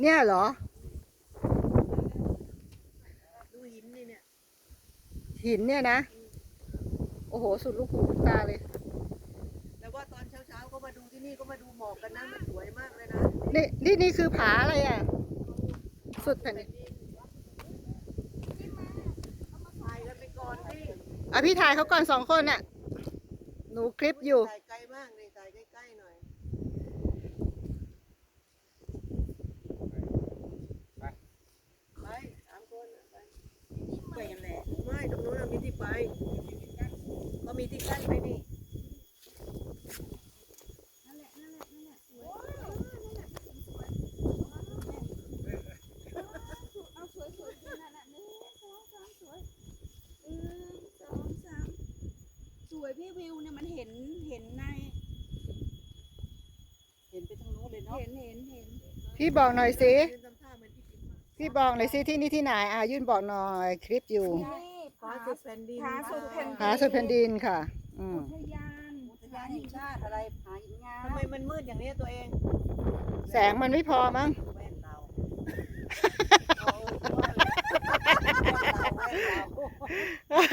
เนี่ยเหรอ ดูหินนี่เนี่ย หินเนี่ยนะ โอ้โห สุดลูกหูลูกตาเลยแต่ว่าตอนเช้าๆก็มาดูที่นี่ก็มาดูหมอกกันนะ มันสวยมากเลยนะ นี่นี่นี่คือผาอะไรอะ สุดแผ่นดินถ่ายกันไปก่อนพี่อะพี่ถ่ายเขาก่อนสองคนน่ะ หนูคลิปอยู่ถ่ายไกลมากเลยถ่ายใกล้ๆหน่อย ไปสามคนน่ะไป ไปกันแหละ ไม่ตรงนู้นมีที่ไปก็มีที่กั้นไปนี่นั่นแหละนั่นแหละนั่นแหละสวยนั่นแหละสวยเอาสวยสวยนั่นน่ะหนึ่งสองสามสวยหนึ่งสองสามสวยพี่วิวเนี่ยมันเห็นเห็นใน เห็นไปทางโน้นเลยเนาะเห็นเห็นเห็นพี่บอกหน่อยสิ พี่บอกหน่อยสิที่นี่ที่ไหนอะยื่นบอกหน่อยคลิปอยู่ นี่ฟ้าผาสุดแผ่นดินผาสุดแผ่นผาสุดแผ่นดินค่ะ อืมอุทยานอุทยานแห่งชาติอะไรผาหินงาทำไมมันมืดอย่างนี้ตัวเองแสงมันไม่พอมั้งแว่นเราเอาแว่นเราแว่นเรา